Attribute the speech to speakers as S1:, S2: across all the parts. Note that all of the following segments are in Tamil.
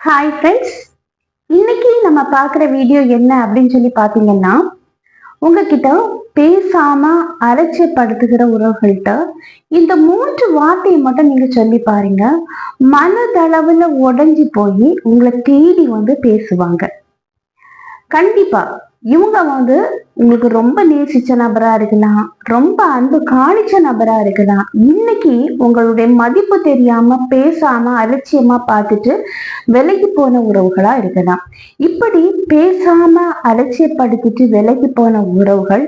S1: ஹாய் ஃப்ரெண்ட்ஸ் இன்னைக்கு நம்ம பார்க்குற வீடியோ என்ன அப்படின்னு சொல்லி பார்த்தீங்கன்னா உங்ககிட்ட பேசாம அலட்சியப்படுத்துகிற உறவுகள்கிட்ட இந்த மூன்று வார்த்தையை மட்டும் நீங்க சொல்லி பாருங்க. மனதளவுல உடஞ்சி போய் உங்களை தேடி வந்து பேசுவாங்க. கண்டிப்பா இவங்க வந்து உங்களுக்கு ரொம்ப நேசிச்ச நபரா இருக்கலாம் ரொம்ப அன்பு காணிச்ச நபரா இருக்கலாம் இன்னைக்கு உங்களுடைய மதிப்பு தெரியாம பேசாம அலட்சியமா பார்த்துட்டு விலகி போன உறவுகளா இருக்கலாம். இப்படி பேசாம அலட்சியப்படுத்திட்டு விலகி போன உறவுகள்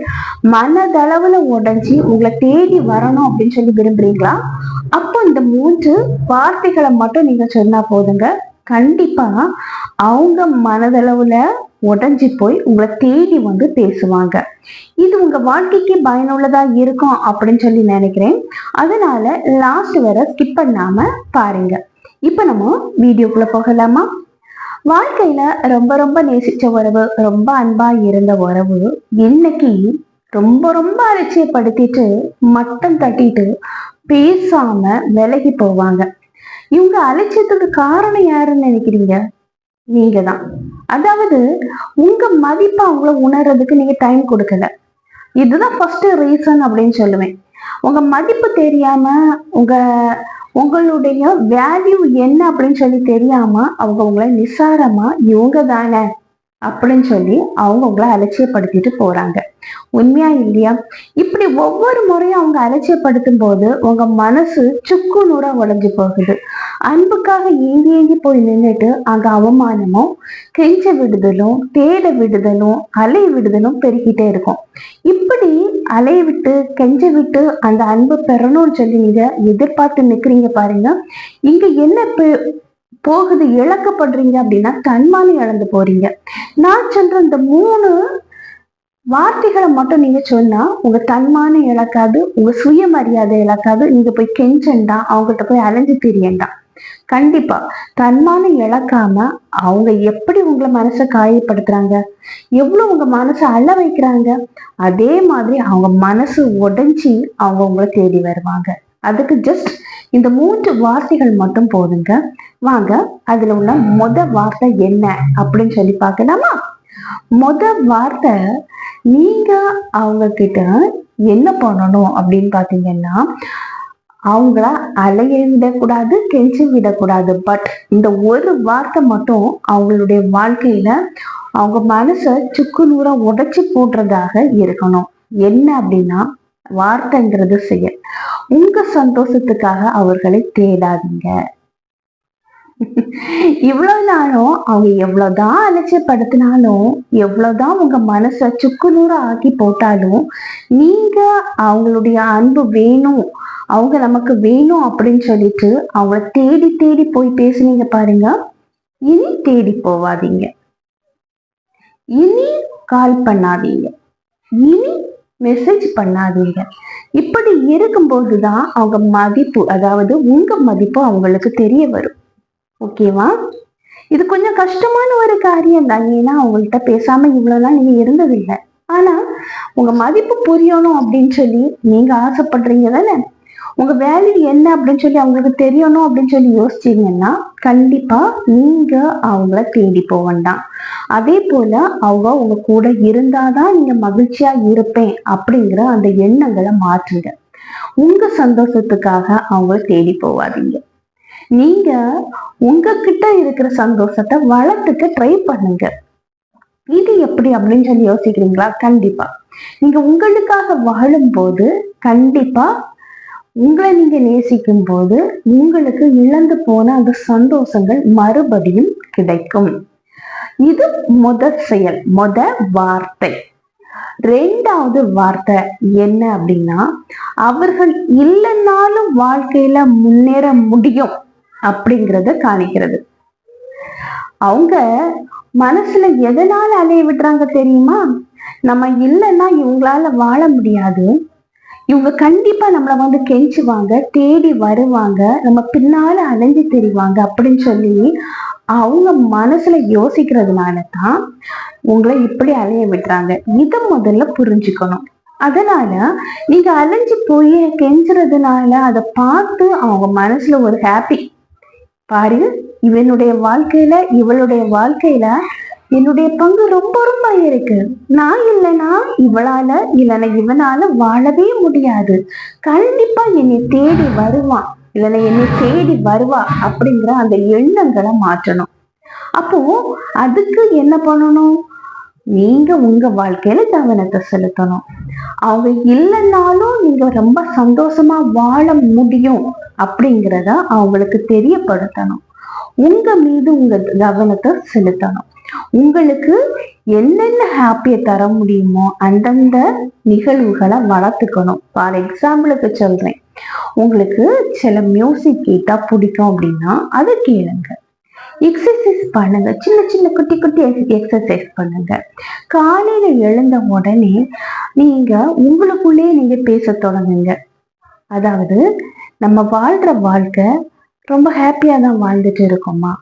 S1: மனதளவுல உடைஞ்சி உங்களை தேடி வரணும் அப்படின்னு சொல்லி விரும்புறீங்களா? அப்போ இந்த மூன்று வார்த்தைகளை மட்டும் நீங்க சொன்னா போதுங்க. கண்டிப்பா அவங்க மனதளவுல உடஞ்சி போய் உங்களை தேடி வந்து பேசுவாங்க. இது உங்க வாழ்க்கைக்கு பயனுள்ளதா இருக்கும் அப்படின்னு சொல்லி நினைக்கிறேன். அதனால லாஸ்ட் வரை ஸ்கிப் பண்ணாம பாருங்க. இப்ப நம்ம வீடியோக்குள்ள போகலாமா? வாழ்க்கையில ரொம்ப ரொம்ப நேசிச்ச உறவு ரொம்ப அன்பா இருந்த உறவு இன்னைக்கு ரொம்ப ரொம்ப அலட்சியப்படுத்திட்டு மட்டம் தட்டிட்டு பேசாம விலகி போவாங்க. இவங்க அலட்சியத்துக்கு காரணம் யாருன்னு நினைக்கிறீங்க? நீங்க தான் அதாவது உங்க மதிப்பை அவங்கள உணர்றதுக்கு நீங்க டைம் கொடுக்கல. இதுதான் ஃபர்ஸ்ட் ரீசன் அப்படின்னு சொல்லுவேன். உங்க மதிப்பு தெரியாம உங்க உங்களுடைய வேல்யூ என்ன அப்படின்னு சொல்லி தெரியாம அவங்க உங்களை நிசாரமா இவங்க தானே அப்படின்னு சொல்லி அவங்க உங்களை அலட்சியப்படுத்திட்டு போறாங்க. உண்மையா இல்லையா? இப்படி ஒவ்வொரு முறையும் அவங்க அலட்சியப்படுத்தும் போது உங்க மனசு சுக்கு நூறா உடைஞ்சு போகுது. அன்புக்காக ஏங்கி ஏங்கி போய் நின்றுட்டு அங்க அவமானமும் கெஞ்ச விடுதலும் தேட விடுதலும் அலை விடுதலும் பெருகிட்டே இருக்கும். இப்படி அலைய விட்டு கெஞ்ச விட்டு அந்த அன்பு பெறணும்னு சொல்லி நீங்க எதிர்பார்த்து நிக்கிறீங்க பாருங்க. இங்க என்ன போகுது இழக்கப்படுறீங்க அப்படின்னா தன்மானம் இழந்து போறீங்க. நான் சொல்ற இந்த மூணு வார்த்தைகளை மட்டும் நீங்க சொன்னா உங்க தன்மானம் இழக்காது உங்க சுயமரியாதை இழக்காது. நீங்க போய் கெஞ்சண்டா அவங்ககிட்ட போய் அலைஞ்சு திரியண்டா. கண்டிப்பா தன்மானம் இழக்காம அவங்க எப்படி உங்களை மனசை காயப்படுத்துறாங்க? எவ்வளவு உங்க மனசை அள்ள வைக்கிறாங்க? அதே மாதிரி அவங்க மனசு உடைஞ்சி அவங்க உங்களை தேடி வருவாங்க. அதுக்கு ஜஸ்ட் இந்த மூன்று வார்த்தைகள் மட்டும் போதுங்க. வாங்க அதுல உள்ள மொத வார்த்தை என்ன அப்படின்னு சொல்லி பார்க்கலாமா? மொத வார்த்தை நீங்க அவங்க கிட்ட என்ன பண்ணணும் அப்படின்னு பாத்தீங்கன்னா அவங்கள அலைய விடக்கூடாது கெஞ்சி விடக்கூடாது. பட் இந்த ஒரு வார்த்தை மட்டும் அவங்களுடைய வாழ்க்கையில அவங்க மனசை சுக்கு நூறா உடைச்சு போடுறதாக இருக்கணும். என்ன அப்படின்னா வார்த்தைங்கிறது செயல். உங்க சந்தோஷத்துக்காக அவர்களை தேடாதீங்க. இவ்வளவு நாளும் அவங்க எவ்வளவுதான் அலட்சியப்படுத்தினாலும் எவ்வளவுதான் உங்க மனசை சுக்குநூறு ஆக்கி போட்டாலும் நீங்க அவங்களுடைய அன்பு வேணும் அவங்க நமக்கு வேணும் அப்படின்னு சொல்லிட்டு அவங்கள தேடி தேடி போய் பேசுனீங்க பாருங்க. இனி தேடி போவாதீங்க. இனி கால் பண்ணாதீங்க. இனி மெசேஜ் பண்ணாதீங்க. இப்படி இருக்கும்போது தான் அவங்க மதிப்பு அதாவது உங்க மதிப்பு அவங்களுக்கு தெரிய வரும். ஓகேவா? இது கொஞ்சம் கஷ்டமான ஒரு காரியம் தான். ஏன்னா அவங்கள்ட்ட பேசாம இவ்வளவு நாள் நீங்க இருந்ததில்லை. ஆனா உங்க மதிப்பு புரியணும் அப்படின்னு சொல்லி நீங்க ஆசைப்படுறீங்க தானே? உங்க வேல்யூ என்ன அப்படின்னு சொல்லி அவங்களுக்கு தெரியணும் அப்படின்னு சொல்லி யோசிச்சீங்கன்னா கண்டிப்பா நீங்க அவங்கள தேடி போக வேண்டாம். அதே போல அவங்க உங்க கூட இருந்தாதான் நீங்க மகிழ்ச்சியா இருப்பேன் அப்படிங்கிற அந்த எண்ணங்களை மாற்றுங்க. உங்க சந்தோஷத்துக்காக அவங்கள தேடி போவாதீங்க நீங்க உங்ககிட்ட இருக்கிற சந்தோஷத்தை வளர்த்துக்க ட்ரை பண்ணுங்க. இது எப்படி அப்படின்னு சொல்லி யோசிக்கிறீங்களா? கண்டிப்பா. நீங்க உங்களுக்காக வாழும்போது கண்டிப்பா உங்களை நீங்க நேசிக்கும் போது உங்களுக்கு இழந்து போன அந்த சந்தோஷங்கள் மறுபடியும் கிடைக்கும். இது முத செயல் முத வார்த்தை. ரெண்டாவது வார்த்தை என்ன அப்படின்னா அவர்கள் இல்லைன்னாலும் வாழ்க்கையில முன்னேற முடியும். அப்படிங்கிறத காணிக்கிறது. அவங்க மனசுல எதனால அலைய விடுறாங்க தெரியுமா? நம்ம இல்லைன்னா இவங்களால வாழ முடியாது. இவங்க கண்டிப்பா நம்மளை வந்து கெஞ்சுவாங்க தேடி வருவாங்க நம்ம பின்னால அலைஞ்சு தெரிவாங்க அப்படின்னு சொல்லி அவங்க மனசுல யோசிக்கிறதுனால தான் உங்களை இப்படி அலைய விடுறாங்க. இதை முதல்ல புரிஞ்சுக்கணும். அதனால நீங்க அலைஞ்சு போய் கெஞ்சுறதுனால அதை பார்த்து அவங்க மனசுல ஒரு ஹாப்பி பாரு இவனுடைய வாழ்க்கையில இவளுடைய வாழ்க்கையில என்னுடைய பங்கு ரொம்ப ரொம்ப இருக்கு. நான் இல்லைனா இவளால இல்லைன்னா இவனால வாழவே முடியாது. கண்டிப்பா என்னை தேடி வருவான் இல்லைன்னா என்னை தேடி வருவா அப்படிங்கிற அந்த எண்ணங்களை மாற்றணும். அப்போ அதுக்கு என்ன பண்ணணும்? நீங்க உங்க வாழ்க்கையில கவனத்தை செலுத்தணும். அவங்க இல்லைன்னாலும் நீங்க ரொம்ப சந்தோஷமா வாழ முடியும். அப்படிங்கிறத அவங்களுக்கு தெரியப்படுத்தணும். உங்க மீது உங்க கவனத்தை செலுத்தணும். உங்களுக்கு என்னென்ன ஹாப்பியை தர முடியுமோ அந்தந்த நிகழ்வுகளை வளர்த்துக்கணும். ஃபார் எக்ஸாம்பிளுக்கு சொல்றேன். உங்களுக்கு சில மியூசிக் கேட்டா பிடிக்கும் அப்படின்னா அதை கேளுங்க. எக்ஸசைஸ் பண்ணுங்க. சின்ன சின்ன குட்டி குட்டி எக்ஸசைஸ் பண்ணுங்க. காலையில எழுந்த உடனே நீங்க உங்களுக்குள்ளேயே நீங்க பேச தொடங்குங்க. அதாவது நம்ம வாழ்கிற வாழ்க்கை ரொம்ப ஹாப்பியாக தான் வாழ்ந்துட்டு இருக்கோமா?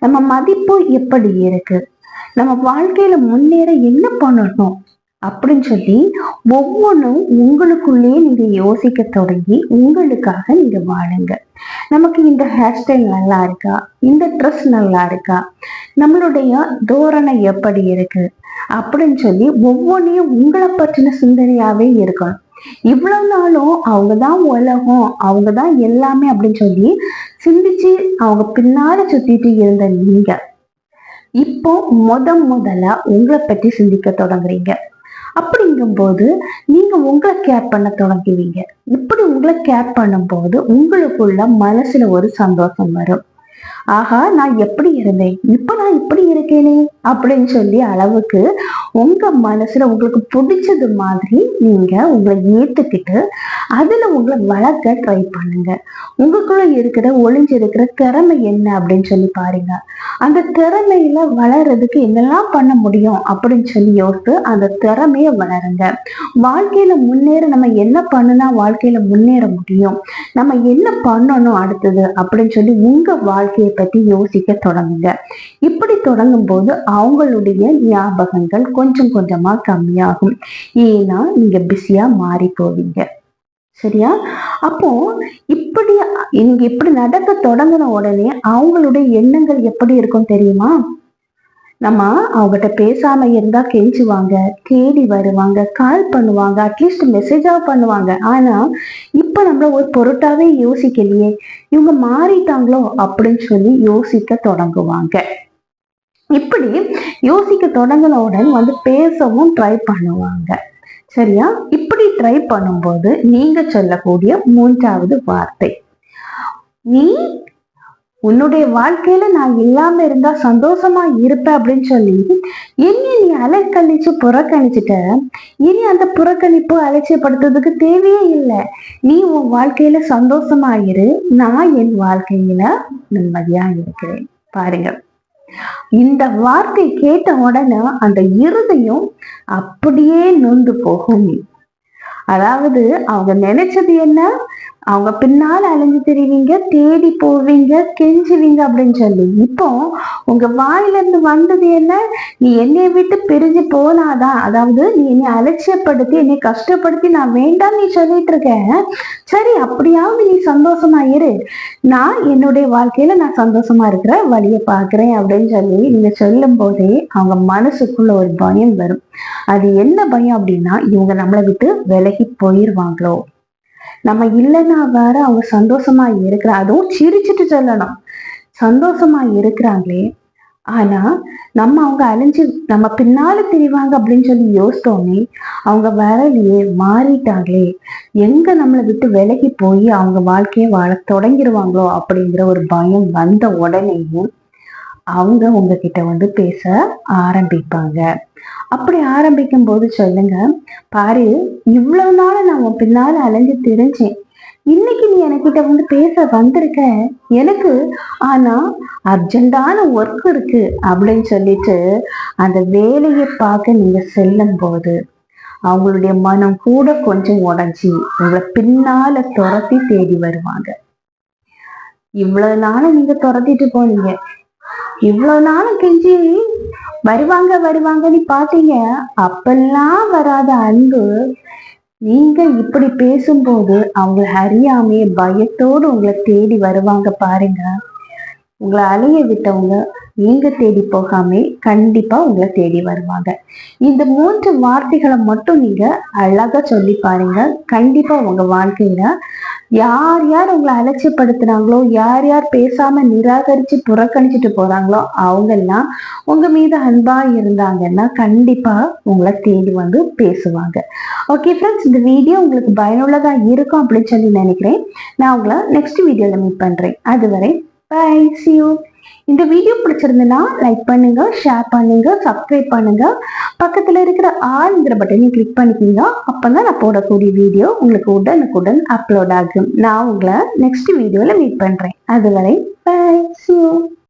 S1: நம்ம மதிப்பு எப்படி இருக்கு? நம்ம வாழ்க்கையில முன்னேற என்ன பண்ணணும்? அப்படின்னு சொல்லி ஒவ்வொன்றும் உங்களுக்குள்ளேயே நீங்க யோசிக்க தொடங்கி உங்களுக்காக நீங்க வாழுங்க. நமக்கு இந்த ஹேர் ஸ்டைல் நல்லா இருக்கா? இந்த ட்ரெஸ் நல்லா இருக்கா? நம்மளுடைய தோரணை எப்படி இருக்கு? அப்படின்னு சொல்லி ஒவ்வொன்றையும் உங்களை பற்றின சிந்தனையாவே இருக்கணும். இவ்வளவு நாளும் அவங்க தான் உலகம் அவங்க தான் எல்லாமே அப்படின்னு சொல்லி சிந்திச்சு அவங்க பின்னாடி சுத்திட்டு இருந்த நீங்க இப்போ முத முதல்ல உங்களை பற்றி சிந்திக்க தொடங்குறீங்க. அப்படிங்கும்போது நீங்க உங்களை கேர் பண்ண தொடங்குவீங்க. இப்படி உங்களை கேர் பண்ணும்போது உங்களுக்குள்ள மனசுல ஒரு சந்தோஷம் வரும். ஆஹா நான் எப்படி இருந்தேன்? இப்ப நான் இப்படி இருக்கேனே அப்படின்னு சொல்லி அளவுக்கு உங்க மனசுல உங்களுக்கு பிடிச்சது மாதிரி நீங்க உங்களை ஏத்துக்கிட்டு அதில் உங்களை வளர்க்க ட்ரை பண்ணுங்க. உங்களுக்குள்ள இருக்கிற ஒளிஞ்சு இருக்கிற திறமை என்ன அப்படின்னு சொல்லி பாருங்க. அந்த திறமையில வளர்றதுக்கு என்னெல்லாம் பண்ண முடியும் அப்படின்னு சொல்லி யோசித்து அந்த திறமைய வளருங்க. வாழ்க்கையில முன்னேற நம்ம என்ன பண்ணுனா வாழ்க்கையில முன்னேற முடியும். நம்ம என்ன பண்ணணும் அடுத்தது அப்படின்னு சொல்லி உங்க வாழ்க்கையை பத்தி யோசிக்க தொடங்குங்க. இப்படி தொடங்கும் போது அவங்களுடைய ஞாபகங்கள் கொஞ்சம் கொஞ்சமா கம்மியாகும். ஏன்னா நீங்க பிஸியா மாறி போவீங்க சரியா? அப்போ இப்படி இங்க இப்படி நடக்க தொடங்கின உடனே அவங்களுடைய எண்ணங்கள் எப்படி இருக்கும் தெரியுமா? நம்ம அவங்ககிட்ட பேசாம இருந்தா கெஞ்சுவாங்க தேடி வருவாங்க கால் பண்ணுவாங்க அட்லீஸ்ட் மெசேஜா பண்ணுவாங்க. ஆனா இப்ப நம்மள ஒரு பொருட்டாவே யோசிக்கலையே. இவங்க மாறிட்டாங்களோ அப்படின்னு சொல்லி யோசிக்க தொடங்குவாங்க. இப்படி யோசிக்க தொடங்கினவுடன் வந்து பேசவும் ட்ரை பண்ணுவாங்க. சரியா? இப்படி ட்ரை பண்ணும்போது நீங்க சொல்லக்கூடிய மூன்றாவது வார்த்தை. நீ உன்னுடைய வாழ்க்கையில நான் இல்லாம இருந்தா சந்தோஷமா இருப்பேன் அப்படின்னு சொல்லி என்னை நீ அலைக்கழிச்சு புறக்கணிச்சுட்ட. இனி அந்த புறக்கணிப்பு அலட்சியப்படுத்துறதுக்கு தேவையே இல்லை. நீ உன் வாழ்க்கையில சந்தோஷமா இரு. நான் என் வாழ்க்கையில நிம்மதியா இருக்கிறேன். பாருங்க. இந்த வார்த்தை கேட்ட உடனே அந்த இருதயம் அப்படியே நொந்து போகும். அதாவது அவங்க நினைச்சது என்ன? அவங்க பின்னால் அலைஞ்சு தெரிவிங்க தேடி போவீங்க கெஞ்சுவீங்க அப்படின்னு சொல்லி. இப்போ உங்க வாயிலிருந்து வந்தது என்ன? நீ என்னை விட்டு பிரிஞ்சு போனாதான் அதாவது நீ என்னை அலட்சியப்படுத்தி என்னை கஷ்டப்படுத்தி நான் வேண்டாம் நீ சொல்லிட்டு இருக்க. சரி அப்படியாவது நீ சந்தோஷமா இரு. நான் என்னுடைய வாழ்க்கையில நான் சந்தோஷமா இருக்கிற வழியை பாக்குறேன் அப்படின்னு சொல்லி நீங்க சொல்லும் போதே அவங்க மனசுக்குள்ள ஒரு பயம் வரும். அது என்ன பயம் அப்படின்னா இவங்க நம்மளை விட்டு விலகி போயிருவாங்களோ? நம்ம இல்லைன்னா வேற அவங்க சந்தோஷமா இருக்கிற அதுவும் சிரிச்சுட்டு சொல்லணும். சந்தோஷமா இருக்கிறாங்களே. ஆனா நம்ம அவங்க அழிஞ்சு நம்ம பின்னால தெரிவாங்க அப்படின்னு சொல்லி யோசித்தோமே அவங்க வரலையே மாறிட்டாங்களே. எங்க நம்மளை விட்டு விலகி போய் அவங்க வாழ்க்கையை வாழ தொடங்கிடுவாங்களோ அப்படிங்கிற ஒரு பயம் வந்த உடனேயும் அவங்க உங்ககிட்ட வந்து பேச ஆரம்பிப்பாங்க. அப்படி ஆரம்பிக்கும் போது சொல்லுங்க பாரு இவ்வளவு நாள் நான் உன் பின்னால அலைஞ்சு தெரிஞ்சேன். இன்னைக்கு நீ என்கிட்ட வந்து பேச வந்திருக்க? எனக்கு ஆனா அர்ஜென்டான ஒர்க் இருக்கு அப்படின்னு சொல்லிட்டு அந்த வேலையை பார்க்க நீங்க செல்லும் போது அவங்களுடைய மனம் கூட கொஞ்சம் உடஞ்சி உங்களை பின்னால துரத்தி தேடி வருவாங்க. இவ்வளவு நாளும் நீங்க துரத்திட்டு போனீங்க. இவ்வளவு நாளும் கெஞ்சி வருவாங்க வருவாங்கன்னு பாத்தீங்க அப்பெல்லாம் வராத அன்பு நீங்க இப்படி பேசும்போது அவங்க அறியாமே பயத்தோடு உங்களை தேடி வருவாங்க பாருங்க. உங்களை அலைய விட்டவங்க நீங்க தேடி போகாம கண்டிப்பா உங்களை தேடி வருவாங்க. இந்த மூன்று வார்த்தைகளை மட்டும் நீங்க அழகா சொல்லி பாருங்க. கண்டிப்பா உங்க வாழ்க்கையில யார் யார் உங்களை அலட்சியப்படுத்துனாங்களோ யார் யார் பேசாம நிராகரிச்சு புறக்கணிச்சுட்டு போறாங்களோ அவங்க எல்லாம் உங்க மீது அன்பா இருந்தாங்கன்னா கண்டிப்பா உங்களை தேடி வந்து பேசுவாங்க. ஓகே ஃப்ரெண்ட்ஸ் இந்த வீடியோ உங்களுக்கு பயனுள்ளதா இருக்கும் அப்படின்னு சொல்லி நினைக்கிறேன். நான் உங்களை நெக்ஸ்ட் வீடியோல மீட் பண்றேன். அதுவரை பை சி யூ இந்த வீடியோ பிடிச்சிருந்ததுன்னா லைக் பண்ணுங்க ஷேர் பண்ணுங்க சப்ஸ்கிரைப் பண்ணுங்க. பக்கத்துல இருக்கிற ஆளுங்கிற பட்டனையும் கிளிக் பண்ணிக்கிங்க. அப்பதான் நான் போடக்கூடிய வீடியோ உங்களுக்கு உடனுக்குடன் அப்லோட் ஆகும். நான் உங்களை நெக்ஸ்ட் வீடியோல மீட் பண்றேன். அதுவரை பை see